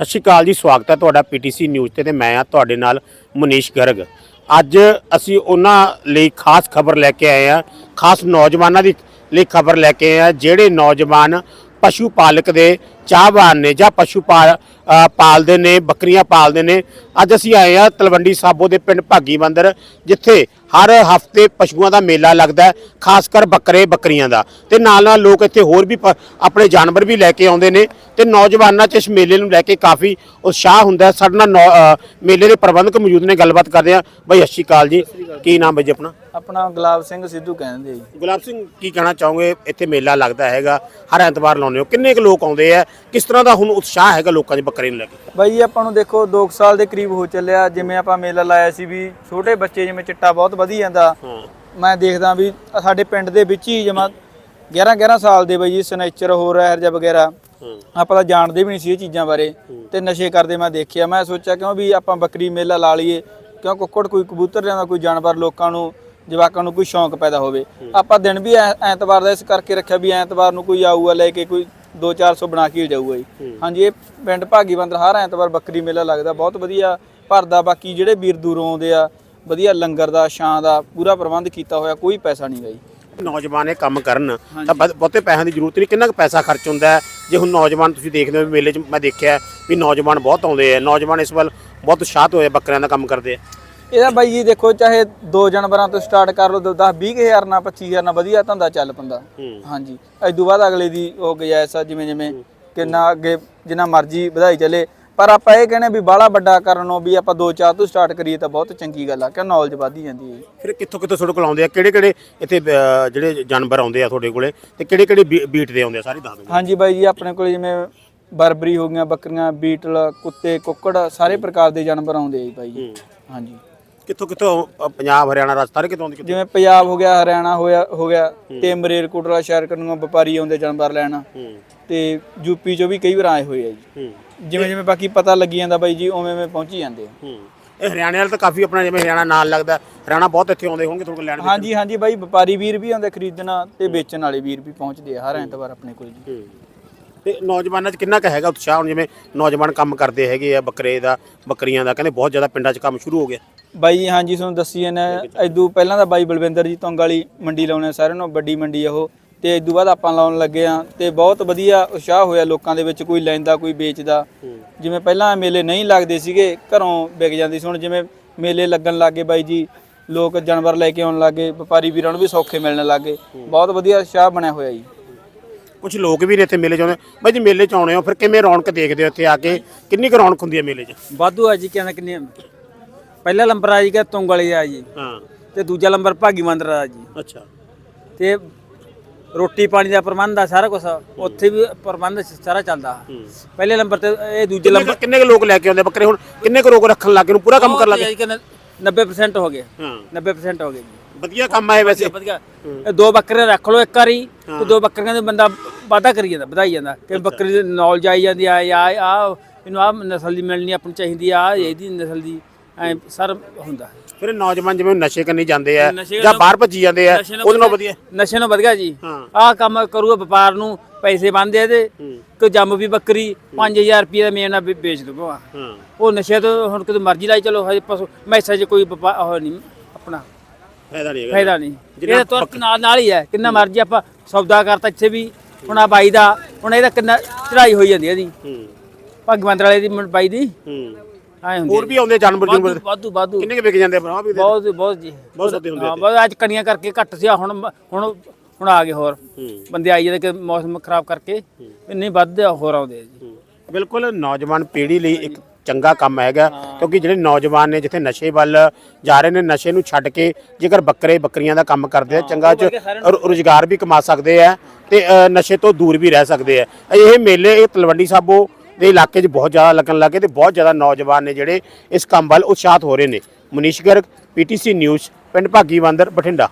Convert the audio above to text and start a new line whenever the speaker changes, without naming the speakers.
ਸਤਿ ਸ਼੍ਰੀ ਅਕਾਲ ਜੀ, ਸਵਾਗਤ ਹੈ ਤੁਹਾਡਾ ਪੀਟੀਸੀ ਨਿਊਜ਼ ਤੇ ਤੇ ਮੈਂ ਆ ਤੁਹਾਡੇ ਨਾਲ ਮਨੀਸ਼ ਗਰਗ। ਅੱਜ ਅਸੀਂ ਉਹਨਾਂ ਲਈ ਖਾਸ ਖਬਰ ਲੈ ਕੇ ਆਏ ਆ ਖਾਸ ਨੌਜਵਾਨਾਂ ਦੀ ਲਈ ਖਬਰ ਲੈ ਕੇ ਆਏ ਆ ਜਿਹੜੇ ਨੌਜਵਾਨ ਪਸ਼ੂ ਪਾਲਕ ਦੇ ਚਾਹਵਾਨ ਨੇ ਜਾਂ ਪਸ਼ੂ ਪਾਲ ਪਾਲਦੇ ਨੇ ਬੱਕਰੀਆਂ ਪਾਲਦੇ ਨੇ। ਅੱਜ ਅਸੀਂ ਆਏ ਆ ਤਲਵੰਡੀ ਸਾਬੋ ਦੇ ਪਿੰਡ ਭਾਗੀ ਬੰਦਰ ਜਿੱਥੇ ਹਰ ਹਫ਼ਤੇ ਪਸ਼ੂਆਂ ਦਾ ਮੇਲਾ ਲੱਗਦਾ ਖਾਸ ਕਰ ਬੱਕਰੇ ਬੱਕਰੀਆਂ ਦਾ। ਤੇ ਨਾਲ ਨਾਲ ਲੋਕ ਇੱਥੇ ਹੋਰ ਵੀ ਆਪਣੇ ਜਾਨਵਰ ਵੀ ਲੈ ਕੇ ਆਉਂਦੇ ਨੇ ਤੇ ਨੌਜਵਾਨਾਂ 'ਚ ਇਸ ਮੇਲੇ ਨੂੰ ਲੈ ਕੇ ਕਾਫੀ ਉਤਸ਼ਾਹ ਹੁੰਦਾ ਸਾਡੇ ਨਾਲ ਮੇਲੇ ਦੇ ਪ੍ਰਬੰਧਕ ਮੌਜੂਦ ਨੇ ਗੱਲਬਾਤ ਕਰਦੇ ਆ ਬਾਈ ਸ਼੍ਰੀ ਅਕਾਲ ਜੀ। ਕੀ ਨਾਮ ਹੈ ਜੀ ਆਪਣਾ?
ਆਪਣਾ ਗੁਲਾਬ ਸਿੰਘ ਸਿੱਧੂ ਕਹਿੰਦੇ ਜੀ।
ਗੁਲਾਬ ਸਿੰਘ ਕੀ ਕਹਿਣਾ ਚਾਹੋਗੇ? ਇੱਥੇ ਮੇਲਾ ਲੱਗਦਾ ਹੈਗਾ ਹਰ ਐਤਵਾਰ ਲਾਉਂਦੇ ਹੋ। ਕਿੰਨੇ ਕੁ ਲੋਕ ਆਉਂਦੇ ਆ? ਕਿਸ ਤਰ੍ਹਾਂ ਦਾ ਹੁਣ ਉਤਸ਼ਾਹ ਹੈਗਾ ਲੋਕਾਂ ਦੇ ਬੱਕਰੇ ਨੂੰ ਲੈ ਕੇ।
ਬਾਈ ਜੀ ਆਪਾਂ ਨੂੰ ਦੇਖੋ 2 ਸਾਲ ਦੇ ਕਰੀਬ ਹੋ ਚੱਲਿਆ। ਜਿਵੇਂ ਆਪਾਂ ਮੇਲਾ ਲਾਇਆ ਸੀ ਵੀ ਛੋਟੇ ਬੱਚੇ ਜਿਵੇਂ ਚਿੱਟਾ ਬਹੁਤ ਵਧੀ ਜਾਂਦਾ। ਮੈਂ ਦੇਖਦਾ ਵੀ ਸਾਡੇ ਪਿੰਡ ਦੇ ਵਿੱਚ ਹੀ ਜਮਾ 11 11 ਸਾਲ ਦੇ ਬਾਈ ਜੀ ਸਨੇਚਰ ਹੋ ਰਿਹਾ ਹੈ ਜਾਂ ਵਗੈਰਾ ਆਪਾਂ ਤਾਂ ਜਾਣਦੇ ਵੀ ਨਹੀਂ ਸੀ ਇਹ ਚੀਜ਼ਾਂ ਬਾਰੇ। ਤੇ ਨਸ਼ੇ ਕਰਦੇ ਮੈਂ ਦੇਖਿਆ। ਮੈਂ ਸੋਚਿਆ ਕਿਉਂ ਵੀ ਆਪਾਂ ਬੱਕਰੀ ਮੇਲਾ ਲਾ ਲਈਏ? ਕਿਉਂ ਕੁੱਕੜ ਕੋਈ ਕਬੂਤਰ ਲਿਆਉਂਦਾ ਕੋਈ ਜਾਨਵਰ ਲੋਕਾਂ ਨੂੰ ਜਵਾਕਾਂ ਨੂੰ ਕੋਈ ਸ਼ੌਂਕ ਪੈਦਾ ਹੋਵੇ? ਆਪਾਂ ਦਿਨ ਵੀ ਐਤਵਾਰ ਦਾ ਇਸ ਕਰਕੇ ਰੱਖਿਆ ਵੀ ਐਤਵਾਰ ਨੂੰ ਕੋਈ ਆਊਗਾ ਲੈ ਕੇ ਕੋਈ 2-400 ਬਣਾ ਕੇ ਜਾਊਗਾ ਜੀ। ਹਾਂਜੀ ਇਹ ਪਿੰਡ ਭਾਗੀਵੰਦਰ ਹਰ ਐਤਵਾਰ ਬੱਕਰੀ ਮੇਲਾ ਲੱਗਦਾ ਬਹੁਤ ਵਧੀਆ ਭਰਦਾ ਬਾਕੀ ਜਿਹੜੇ ਵੀਰ ਦੂਰੋਂ ਆਉਂਦੇ ਆ ਵਧੀਆ ਲੰਗਰ ਦਾ ਛਾਂ ਦਾ ਪੂਰਾ ਪ੍ਰਬੰਧ ਕੀਤਾ ਹੋਇਆ ਕੋਈ ਪੈਸਾ ਨਹੀਂ ਗਾ ਜੀ।
ਨੌਜਵਾਨ ਇਹ ਕੰਮ ਕਰਨ। ਤਾਂ ਬਹੁ- ਬਹੁਤੇ ਪੈਸਿਆਂ ਦੀ ਜ਼ਰੂਰਤ ਨਹੀਂ ਕਿੰਨਾ ਕੁ ਪੈਸਾ ਖਰਚ ਹੁੰਦਾ ਹੈ? ਜੇ ਹੁਣ ਨੌਜਵਾਨ ਤੁਸੀਂ ਦੇਖਦੇ ਹੋ ਮੇਲੇ 'ਚ ਮੈਂ ਦੇਖਿਆ ਵੀ ਨੌਜਵਾਨ ਬਹੁਤ ਆਉਂਦੇ ਆ ਨੌਜਵਾਨ ਇਸ ਵੱਲ ਬਹੁਤ ਉਤਸ਼ਾਹਿਤ ਹੋਏ ਬੱਕਰਿਆਂ ਦਾ ਕੰਮ ਕਰਦੇ ਆ।
ਇਹਦਾ ਬਾਈ ਜੀ ਦੇਖੋ ਚਾਹੇ ਦੋ ਜਾਨਵਰਾਂ ਤੋਂ ਸਟਾਰਟ ਕਰ ਲਓ 10 20000 ਨਾਲ 25000 ਨਾਲ ਵਧੀਆ ਧੰਦਾ ਚੱਲ ਪੰਦਾ। ਹਾਂਜੀ। ਤੋਂ ਬਾਅਦ ਅਗਲੇ ਦੀ ਉਹ ਗੁਜਾਇਸ਼ ਆ ਜਿਵੇਂ ਜਿਵੇਂ ਕਿੰਨਾ ਅੱਗੇ ਜਿੰਨਾ ਮਰਜ਼ੀ ਵਧਾਈ ਚੱਲੇ। ਪਰ ਆਪਾਂ ਇਹ ਕਹਿੰਦੇ ਵੀ ਬਾਹਲਾ ਵੱਡਾ ਕਰਨੋਂ ਵੀ ਆਪਾਂ ਦੋ ਚਾਰ ਤੋਂ ਸਟਾਰਟ ਕਰੀਏ ਤਾਂ ਬਹੁਤ ਚੰਗੀ ਗੱਲ ਆ ਕਿ ਨੌਲੇਜ ਵਧੀ ਜਾਂਦੀ ਹੈ।
ਫਿਰ ਕਿੱਥੋਂ ਕਿੱਥੋਂ ਤੁਹਾਡੇ ਕੋਲ ਆਉਂਦੇ ਆ? ਕਿਹੜੇ ਕਿਹੜੇ ਇੱਥੇ ਜਿਹੜੇ ਜਾਨਵਰ ਆਉਂਦੇ ਆ ਤੁਹਾਡੇ ਕੋਲੇ ਤੇ ਕਿਹੜੇ ਕਿਹੜੇ ਬੀਟ ਦੇ ਆਉਂਦੇ ਆ? ਸਾਰੇ ਦੱਸ ਦਿਓ।
ਹਾਂਜੀ ਬਾਈ ਜੀ ਆਪਣੇ ਕੋਲ ਜਿਵੇਂ ਬਰਬਰੀ ਹੋ ਗਈਆਂ ਬੱਕਰੀਆਂ ਬੀਟਲ ਕੁੱਤੇ ਕੁੱਕੜ ਸਾਰੇ ਪ੍ਰਕਾਰ ਦੇ ਜਾਨਵਰ ਆਉਂਦੇ ਆ ਜੀ ਬਾਈ ਜੀ। ਹਾਂਜੀ।
ਕਿੱਥੋਂ ਕਿੱਥੋਂ ਅ, ਪੰਜਾਬ ਹਰਿਆਣਾ ਰਾਜਸਥਾਨ ਕਿੱਥੋਂ ਆਉਂਦੇ?
ਜਿਵੇਂ ਪੰਜਾਬ ਹੋ ਗਿਆ ਹਰਿਆਣਾ ਹੋਇਆ ਹੋ ਗਿਆ ਤੇ ਮਰੇਰਕੋਟਲਾ ਸ਼ਹਿਰ ਕਨੂੰਆਂ ਵਪਾਰੀ ਆਉਂਦੇ ਜਾਨਵਰ ਲੈਣ।
ਹੂੰ।
ਤੇ ਯੂਪੀ ਚੋਂ ਵੀ ਕਈ ਵਾਰ ਆਏ ਹੋਏ ਆ ਜੀ।
ਹੂੰ।
ਜਿਵੇਂ ਜਿਵੇਂ ਬਾਕੀ ਪਤਾ ਲੱਗੀ ਜਾਂਦਾ ਬਾਈ ਜੀ ਉਵੇਂ ਉਵੇਂ ਪਹੁੰਚੀ ਜਾਂਦੇ ਆ।
ਹੂੰ। ਇਹ ਹਰਿਆਣੇ ਵਾਲੇ ਤਾਂ ਕਾਫੀ ਆਪਣਾ ਜਿਵੇਂ ਹਰਿਆਣਾ ਨਾਲ ਲੱਗਦਾ ਹਰਿਆਣਾ ਬਹੁਤ ਇੱਥੇ ਆਉਂਦੇ ਹੋਣਗੇ ਕੋਲ ਲੈਣ
ਹਾਂਜੀ ਹਾਂਜੀ ਬਾਈ ਵਪਾਰੀ ਵੀਰ ਵੀ ਆਉਂਦੇ ਖਰੀਦਣਾ ਤੇ ਵੇਚਣ ਵਾਲੇ ਵੀਰ ਵੀ ਪਹੁੰਚਦੇ ਆ ਹਰ ਐਤਵਾਰ ਆਪਣੇ ਕੋਲ ਜੀ।
ਹੂੰ। ਤੇ ਨੌਜਵਾਨਾਂ 'ਚ ਕਿੰਨਾ ਕੁ ਹੈਗਾ ਉਤਸ਼ਾਹ? ਹੁਣ ਜਿਵੇਂ ਨੌਜਵਾਨ ਕੰਮ ਕਰਦੇ ਹੈਗੇ ਆ ਬੱਕਰੇ ਦਾ ਬੱਕਰੀਆਂ ਦਾ ਕਹਿੰਦੇ ਬਹੁਤ ਜ਼ਿਆਦਾ ਪਿੰਡਾਂ 'ਚ ਕੰਮ ਸ਼ੁਰੂ ਹੋ ਗਿਆ।
ਬਾਈ ਜੀ ਹਾਂਜੀ ਤੁਹਾਨੂੰ ਦੱਸੀ ਜਾਂਦੇ ਐਦੂ ਪਹਿਲਾਂ ਤਾਂ ਬਾਈ ਬਲਵਿੰਦਰ ਜੀ ਤੋਂਗ ਵਾਲੀ ਮੰਡੀ ਲਾਉਣੇ ਸਾਰਿਆਂ ਨਾਲੋਂ ਵੱਡੀ ਮੰਡੀ ਆ ਉਹ। ਤੇ ਐਦੂ ਬਾਅਦ ਆਪਾਂ ਲਾਉਣ ਲੱਗੇ ਆ ਤੇ ਬਹੁਤ ਵਧੀਆ ਉਤਸ਼ਾਹ ਹੋਇਆ ਲੋਕਾਂ ਦੇ ਵਿੱਚ ਕੋਈ ਲੈਂਦਾ ਕੋਈ ਵੇਚਦਾ। ਜਿਵੇਂ ਪਹਿਲਾਂ ਮੇਲੇ ਨਹੀਂ ਲੱਗਦੇ ਸੀਗੇ ਘਰੋਂ ਵਿਕ ਜਾਂਦੀ ਸੀ। ਹੁਣ ਜਿਵੇਂ ਮੇਲੇ ਲੱਗਣ ਲੱਗੇ ਬਾਈ ਜੀ ਲੋਕ ਜਾਨਵਰ ਲੈ ਕੇ ਆਉਣ ਲੱਗੇ ਵਪਾਰੀ ਵੀਰਾਂ ਨੂੰ ਵੀ ਸੌਖੇ ਮਿਲਣ ਲੱਗੇ ਬਹੁਤ ਵਧੀਆ ਉਤਸ਼ਾਹ ਬਣਿਆ ਹੋਇਆ ਜੀ।
ਕੁਝ ਲੋਕ ਵੀ ਨੇ ਇੱਥੇ ਮੇਲੇ 'ਚ ਆਉਂਦੇ ਬਾਈ ਜੀ ਮੇਲੇ 'ਚ ਆਉਣੇ ਹੋ ਫਿਰ ਕਿਵੇਂ ਰੌਣਕ ਦੇਖਦੇ ਹੋ ਇੱਥੇ ਆ ਕੇ? ਕਿੰਨੀ ਕੁ ਰੌਣਕ ਹੁੰਦੀ ਹੈ ਮੇਲੇ 'ਚ?
ਵਾਧੂ ਆ ਜੀ ਕਹਿੰਦਾ ਕਿੰਨੇ ਪਹਿਲਾ ਨੰਬਰ ਆ ਜੀ ਕਿ ਤੁੰਗ ਵਾਲੀ ਆ ਜੀ।
ਹਾਂ।
ਤੇ ਦੂਜਾ ਨੰਬਰ ਭਾਗੀ ਮੰਦਰ ਆ ਜੀ।
ਅੱਛਾ।
ਤੇ ਰੋਟੀ ਪਾਣੀ ਦਾ ਪ੍ਰਬੰਧ ਆ ਸਾਰਾ ਕੁਝ ਉੱਥੇ ਵੀ ਪ੍ਰਬੰਧ ਸਾਰਾ ਚੱਲਦਾ। ਪਹਿਲੇ ਨੰਬਰ ਤੇ ਇਹ ਦੂਜੇ
ਕਿੰਨੇ
ਨੰਬਰ
ਕੁ- ਕਿੰਨੇ ਕੁ ਲੋਕ ਲੈ ਕੇ ਆਉਂਦੇ ਬੱਕਰੇ ਹੁਣ? ਕਿੰਨੇ ਕੁ ਲੋਕ ਰੱਖਣ ਲੱਗੇ ਨੂੰ ਪੂਰਾ ਕੰਮ ਕਰਨ ਲੱਗੇ
ਜੀ ਕਹਿੰਦੇ 90% ਹੋ ਗਏ।
ਹਾਂ।
90% ਹੋ ਗਏ ਜੀ।
ਵਧੀਆ ਕੰਮ ਆਏ ਵੈਸੇ।
ਵਧੀਆ। ਇਹ ਦੋ ਬੱਕਰੇ ਰੱਖ ਲਓ ਇੱਕ ਵਾਰੀ ਤੇ ਦੋ ਬੱਕਰੀਆਂ ਦੇ ਬੰਦਾ ਵਾਧਾ ਕਰੀ ਜਾਂਦਾ ਵਧਾਈ ਜਾਂਦਾ। ਕਿ ਬੱਕਰੀ ਦੀ ਨੌਲੇਜ ਆਈ ਜਾਂਦੀ ਆ ਆ ਆ ਇਹਨੂੰ ਆ ਨਸਲ ਦੀ ਮਿਲਣੀ ਆਪਣੀ ਚਾਹੀਦੀ ਆ ਇਹਦੀ ਨਸਲ ਦੀ। ਐ ਸਰ ਹੁੰਦਾ।
ਫਿਰ ਨੌਜਵਾਨ ਜਿਵੇਂ ਨਸ਼ੇ ਕਰਨੀ ਜਾਂਦੇ ਆ
ਨਸ਼ੇ
ਜਾਂ ਬਾਹਰ ਭੱਜੀ ਜਾਂਦੇ ਆ
ਨਸ਼ੇ ਨਾਲ
ਉਹਦੇ ਨਾਲ ਵਧੀਆ
ਨਸ਼ੇ ਨੂੰ ਵਧੀਆ ਜੀ।
ਹਾਂ।
ਆਹ ਕੰਮ ਕਰੂਗਾ ਵਪਾਰ ਨੂੰ ਪੈਸੇ ਬੰਦੇ ਇਹਦੇ। ਕਿ ਜੰਮ ਵੀ ਬੱਕਰੀ 5000 ਰੁਪਏ ਦਾ ਮੇਨਾ ਵੇਚ ਦੂਗਾ
ਹਾਂ।
ਉਹ ਨਸ਼ੇ ਤੋਂ ਹੁਣ ਕਿਤੇ ਮਰਜ਼ੀ ਲਾਈ ਚਲੋ ਹਜੇ ਪਸ਼ੂ ਮੈਸੇਜ ਕੋਈ ਵਪਾ- ਉਹ ਨਹੀਂ ਆਪਣਾ
ਫਾਇਦਾ ਨਹੀਂ ਹੈਗਾ।
ਫਾਇਦਾ ਨਹੀਂ।
ਜਿੰਨਾ
ਇਹ ਤੁਰਕ ਨਾਲ ਨਾਲ ਹੀ ਹੈ ਕਿੰਨਾ ਮਰਜ਼ੀ ਆਪਾਂ ਸੌਦਾ ਕਰਤਾ ਇੱਥੇ ਵੀ ਹੁਣ ਆ ਬਾਈ ਦਾ ਹੁਣ ਇਹਦਾ ਕਿੰਨਾ ਚੜਾਈ ਹੋਈ ਜਾਂਦੀ ਹੈ ਇਹਦੀ
ਹੂੰ।
ਭਗਵੰਤ ਵਾਲੇ ਦੀ ਮੁੰ- ਬਾਈ ਦੀ।
ਹੂੰ।
ਹੁੰਦੀ
ਹੋਰ ਵੀ ਆਉਂਦੇ ਜਾਨਵਰ ਜੁਨਵਰ
ਵਾਧੂ ਵਾਧੂ
ਕਿੰਨੇ ਕੁ ਵਿਕ ਜਾਂਦੇ ਆ ਭਰਾ ਵੀ
ਬਹੁਤ ਬਹੁਤ ਜੀ।
ਬਹੁਤ ਸੌਦੇ ਹੁੰਦੇ
ਹਾਂ ਬਹੁਤ ਅੱਜ ਕਣੀਆਂ ਕਰਕੇ ਘੱਟ ਸੀ ਹੁਣ ਹੁਣ ਹੁਣ ਆ ਗਏ ਹੋਰ। ਬੰਦੇ ਆਈ ਜਾਂਦੇ ਕਿ ਮੌਸਮ ਖਰਾਬ ਕਰਕੇ ਨਹੀਂ ਵੱਧ ਹੋਰ ਆਉਂਦੇ ਆ ਜੀ।
ਬਿਲਕੁਲ ਨੌਜਵਾਨ ਪੀੜ੍ਹੀ ਲਈ ਇੱਕ ਚੰਗਾ ਕੰਮ ਹੈਗਾ ਕਿਉਂਕਿ ਜਿਹੜੇ ਨੌਜਵਾਨ ਨੇ ਜਿੱਥੇ ਨਸ਼ੇ ਵੱਲ ਜਾ ਰਹੇ ਨੇ ਨਸ਼ੇ ਨੂੰ ਛੱਡ ਕੇ ਜੇਕਰ ਬੱਕਰੇ ਬੱਕਰੀਆਂ ਦਾ ਕੰਮ ਕਰਦੇ ਆ ਚੰਗਾ ਚ ਰੋਜ਼ਗਾਰ ਵੀ ਕਮਾ ਸਕਦੇ ਆ ਤੇ ਨਸ਼ੇ ਤੋਂ ਦੂਰ ਵੀ ਰਹਿ ਸਕਦੇ ਆ। ਇਹ ਮੇਲੇ ਇਹ ਤਲਵੰਡੀ ਸਾਬੋ ਦੇ ਇਲਾਕੇ 'ਚ ਬਹੁਤ ਜ਼ਿਆਦਾ ਲੱਗਣ ਲੱਗੇ ਤੇ ਬਹੁਤ ਜ਼ਿਆਦਾ ਨੌਜਵਾਨ ਨੇ ਜਿਹੜੇ ਇਸ ਕੰਮ ਵੱਲ ਉਤਸ਼ਾਹਤ ਹੋ ਰਹੇ ਨੇ। ਮਨੀਸ਼ ਗਰਗ ਪੀਟੀਸੀ ਨਿਊਜ਼, ਪਿੰਡ ਭਾਗੀ ਬਾਂਦਰ ਬਠਿੰਡਾ।